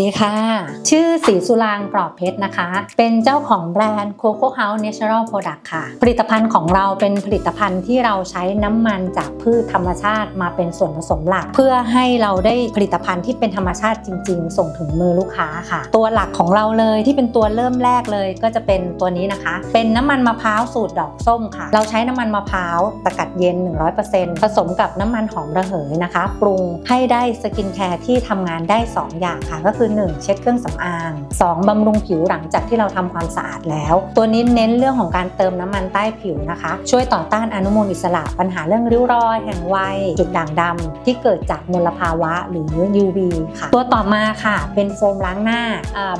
ดีค่ะ ชื่อสีสุรางกรอบเพชรนะคะ เป็นเจ้าของแบรนด์ Coco House Natural Product ค่ะ ผลิตภัณฑ์ของเราเป็นผลิตภัณฑ์ที่เราใช้น้ำมันจากพืชธรรมชาติมาเป็นส่วนผสมหลัก เพื่อให้เราได้ผลิตภัณฑ์ที่เป็นธรรมชาติจริง ๆ ส่งถึงมือลูกค้าค่ะ ตัวหลักของเราเลยที่เป็นตัวเริ่มแรกเลยก็จะเป็นตัวนี้นะคะ เป็นน้ำมันมะพร้าวสูตรดอกส้มค่ะ เราใช้น้ำมันมะพร้าวสกัดเย็น 100%ผสมกับน้ำมันหอมระเหยนะคะ ปรุงให้ได้สกินแคร์ที่ทำงานได้ 2 อย่างค่ะก็คือ1 เช็ดเครื่องสำอาง 2บำรุงผิวหลังจากที่เราทำความสะอาดแล้ว ตัวนี้เน้นเรื่องของการเติมน้ำมันใต้ผิวนะคะ ช่วยต่อต้านอนุมูลอิสระปัญหาเรื่องริ้วรอย แห่งวัย จุดด่างดำที่เกิดจากมลภาวะหรือ UV ค่ะ ตัวต่อมาค่ะ เป็นโฟมล้างหน้า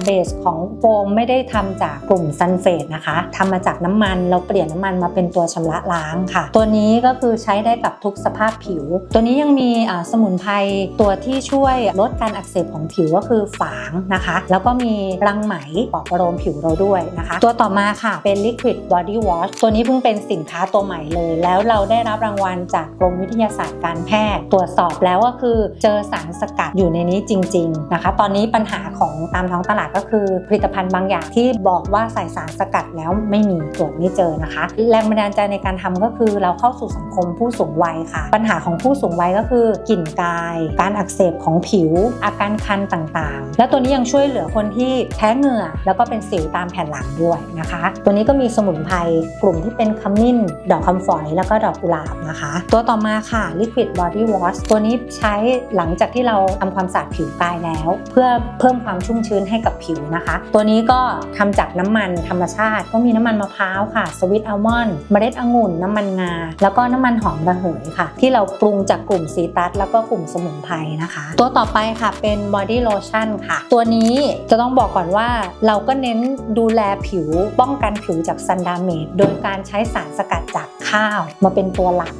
เบสของโฟมไม่ได้ทำจากกลุ่มซันเฟตนะคะทำมาจากน้ำมันเราเปลี่ยนน้ำมันมาเป็นตัวชำระล้างค่ะ ตัวนี้ก็คือใช้ได้กับทุกสภาพผิว ตัวนี้ยังมีสมุนไพรตัวที่ช่วยลดการอักเสบของผิวก็คือฝางนะคะ แล้วก็มีรังไหมปลอบประโลมผิวเราด้วยนะคะ ตัวต่อมาค่ะเป็น Liquid Body Wash ตัวนี้เพิ่งเป็นสินค้าตัวใหม่เลย แล้วเราได้รับรางวัลจากกรมวิทยาศาสตร์การแพทย์ ตรวจสอบแล้วก็คือเจอสารสกัดอยู่ในนี้จริง ๆนะคะ ตอนนี้ปัญหาของตามท้องตลาดก็คือผลิตภัณฑ์บางอย่างที่บอกว่าใส่สารสกัดแล้วไม่มีตรวจไม่เจอนะคะ แรงบันดาลใจในการทำก็คือเราเข้าสู่สังคมผู้สูงวัยค่ะ ปัญหาของผู้สูงวัยก็คือกลิ่นกาย การอักเสบของผิว อาการคันต่างๆและตัวนี้ยังช่วยเหลือคนที่แพ้เหงื่อ แล้วก็เป็นสิวตามแผ่นหลังด้วยนะคะ ตัวนี้ก็มีสมุนไพรกลุ่มที่เป็นขมิ้น ดอกคำฝอยแล้วก็ดอกกุหลาบนะคะ ตัวต่อมาค่ะ Liquid Body Wash ตัวนี้ใช้หลังจากที่เราทำความสะอาดผิวกายแล้ว เพื่อเพิ่มความชุ่มชื้นให้กับผิวนะคะ ตัวนี้ก็ทำจากน้ำมันธรรมชาติ ก็มีน้ำมันมะพร้าวค่ะสวิตอัลมอนด์เมล็ดองุ่น น้ำมันงา แล้วก็น้ำมันหอมระเหยค่ะ ที่เราปรุงจากกลุ่มซีตัสแล้วก็กลุ่มสมุนไพรนะคะ ตัวต่อไปค่ะเป็น Body Lotion ค่ะ ตัวนี้จะต้องบอกก่อนว่าเราก็เน้นดูแลผิวป้องกันผิวจากซันดาเมจโดยการใช้สารสกัดจากข้าว มาเป็นตัวหลัก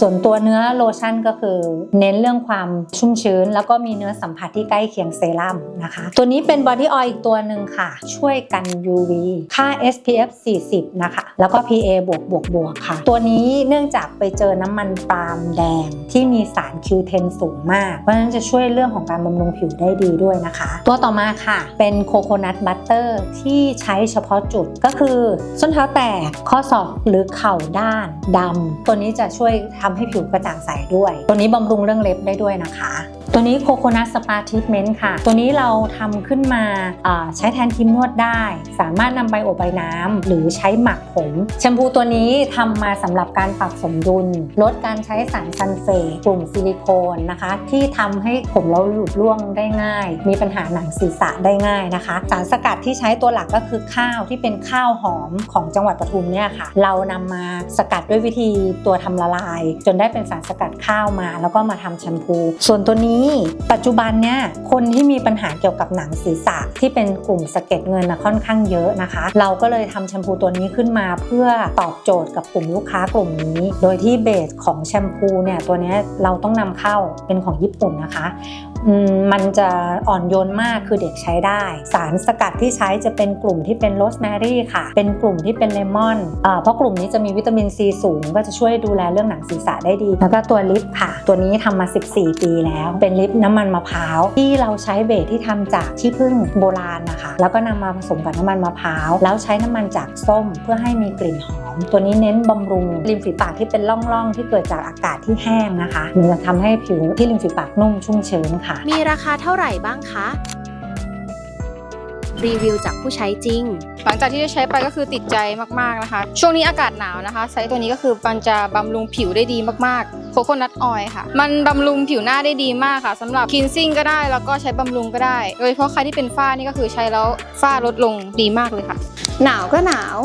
ส่วนตัวเนื้อโลชั่นก็คือ เน้นเรื่องความชุ่มชื้น แล้วก็มีเนื้อสัมผัสที่ใกล้เคียงเซรั่มนะคะ ตัวนี้เป็นบอดี้ออยล์อีกตัวหนึ่งค่ะ ช่วยกัน UV ค่า SPF 40 นะคะ แล้วก็ PA บวกบวกบวกค่ะ ตัวนี้เนื่องจากไปเจอน้ำมันปาล์มแดงที่มีสาร Q10 สูงมาก เพราะฉะนั้นจะช่วยเรื่องของการบำรุงผิวได้ดีด้วยนะคะตัวต่อมาค่ะ เป็นโคโคนัทบัตเตอร์ที่ใช้เฉพาะจุดก็คือส้นเท้าแตกข้อศอกหรือเข่าด้านดำตัวนี้จะช่วยทำให้ผิวกระจ่างใสด้วย ตัวนี้บำรุงเรื่องเล็บได้ด้วยนะคะ ตัวนี้โคโคนัทสปาทิ t เมนต์ค่ะ ตัวนี้เราทำขึ้นมาใช้แทนครีมนวดได้ สามารถนำไปอบใบน้ำหรือใช้หมักผม แชมพูตัวนี้ทำมาสำหรับการปรับสมดุล ลดการใช้สารซันเฟตกลุ่มซิลิโคนนะคะ ที่ทำให้ผมเราหลุดร่วงได้ง่าย มีปัญหาหนังศีรษะได้ง่ายนะคะ สารสกัดที่ใช้ตัวหลักก็คือข้าวที่เป็นข้าวหอมของจังหวัดปทุมเนี่ยค่ะ เรานำมาสกัดด้วยวิธีตัวทำละลาย จนได้เป็นสารสกัดข้าวมา แล้วก็มาทำแชมพู ส่วนตัวนี้ปัจจุบันเนี่ยคนที่มีปัญหาเกี่ยวกับหนังศีรษะที่เป็นกลุ่มสะเก็ดเงินนะค่อนข้างเยอะนะคะ เราก็เลยทำแชมพูตัวนี้ขึ้นมาเพื่อตอบโจทย์กับกลุ่มลูกค้ากลุ่มนี้ โดยที่เบสของแชมพูเนี่ยตัวนี้เราต้องนำเข้าเป็นของญี่ปุ่นนะคะ มันจะอ่อนโยนมากคือเด็กใช้ได้ สารสกัดที่ใช้จะเป็นกลุ่มที่เป็นโรสแมรี่ค่ะ เป็นกลุ่มที่เป็นเลมอนเพราะกลุ่มนี้จะมีวิตามินซีสูง ก็จะช่วยดูแลเรื่องหนังศีรษะได้ดี แล้วก็ตัวลิปค่ะ ตัวนี้ทำมา 14 ปีแล้ว เป็นลิปน้ำมันมะพร้าว ที่เราใช้เบสที่ทำจากที่พึ่งโบราณนะคะ แล้วก็นำมาผสมกับน้ำมันมะพร้าว แล้วใช้น้ำมันจากส้มเพื่อให้มีกลิ่นหอม ตัวนี้เน้นบำรุงริมฝีปากที่เป็นร่องๆ ที่เกิดจากอากาศที่แห้งนะคะมันจะทำให้ผิวที่ริมฝีปากนุ่มชุ่มชื้นค่ะ มีราคาเท่าไหร่บ้างคะรีวิวจากผู้ใช้จริง หลังจากที่ได้ใช้ไปก็คือติดใจมากๆนะคะ ช่วงนี้อากาศหนาวนะคะ ใช้ตัวนี้ก็คือมันจะบำรุงผิวได้ดีมากๆ โคโคนัทออยค่ะ มันบำรุงผิวหน้าได้ดีมากค่ะสำหรับคินซิ่งก็ได้แล้วก็ใช้บำรุงก็ได้ โดยเฉพาะใครที่เป็นฝ้านี่ก็คือใช้แล้วฝ้าลดลงดีมากเลยค่ะ หนาวก็หนาว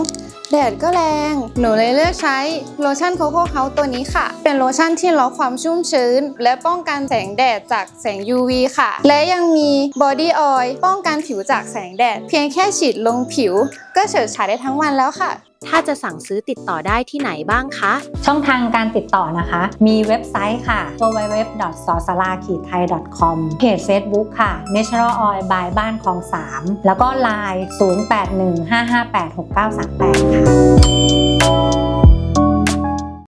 แดดก็แรง หนูเลยเลือกใช้โลชั่นโคโค่เฮาตัวนี้ค่ะ เป็นโลชั่นที่ล็อกความชุ่มชื้น และป้องกันแสงแดดจากแสง UV ค่ะ และยังมีบอดี้ออยล์ป้องกันผิวจากแสงแดด เพียงแค่ฉีดลงผิว ก็เฉิดฉายได้ทั้งวันแล้วค่ะถ้าจะสั่งซื้อติดต่อได้ที่ไหนบ้างคะ ช่องทางการติดต่อนะคะ มีเว็บไซต์ค่ะ www. s o s a r a k i t h a i com เพจ Facebook ค่ะ Natural Oil by บ้านคลอง 3 แล้วก็ Line 0815586938 ค่ะ